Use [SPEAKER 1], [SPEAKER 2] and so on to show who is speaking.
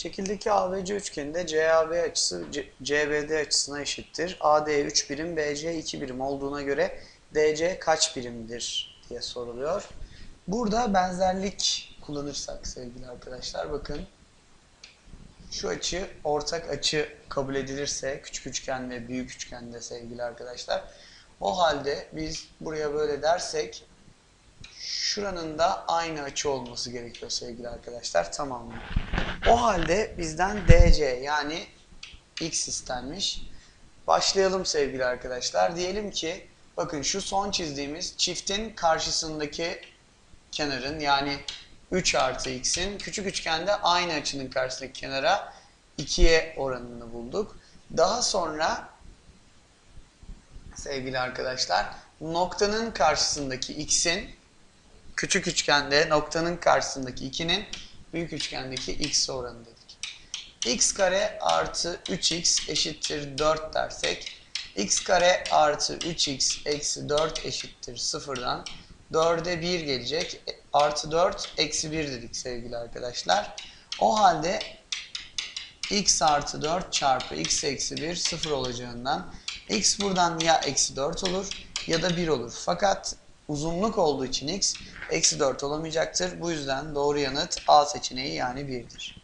[SPEAKER 1] Şekildeki ABC üçgeninde CAB açısı C- CBD açısına eşittir. AD 3 birim, BC 2 birim olduğuna göre DC kaç birimdir diye soruluyor. Burada benzerlik kullanırsak sevgili arkadaşlar bakın şu açı ortak açı kabul edilirse küçük üçgen ve büyük üçgende sevgili arkadaşlar o halde biz buraya böyle dersek şuranın da aynı açı olması gerekiyor sevgili arkadaşlar tamam mı? O halde bizden DC yani x istenmiş. Başlayalım sevgili arkadaşlar. Diyelim ki bakın şu son çizdiğimiz çiftin karşısındaki kenarın yani 3 artı x'in küçük üçgende aynı açının karşısındaki kenara 2'ye oranını bulduk. Daha sonra sevgili arkadaşlar noktanın karşısındaki x'in küçük üçgende noktanın karşısındaki 2'nin büyük üçgendeki x oranı dedik. x kare artı 3x eşittir 4 dersek x kare artı 3x eksi 4 eşittir 0'dan 4'e 1 gelecek. Artı 4 eksi 1 dedik sevgili arkadaşlar. O halde x artı 4 çarpı x eksi 1 0 olacağından x buradan ya eksi 4 olur ya da 1 olur. Fakat uzunluk olduğu için x eksi 4 olamayacaktır. Bu yüzden doğru yanıt A seçeneği yani 1'dir.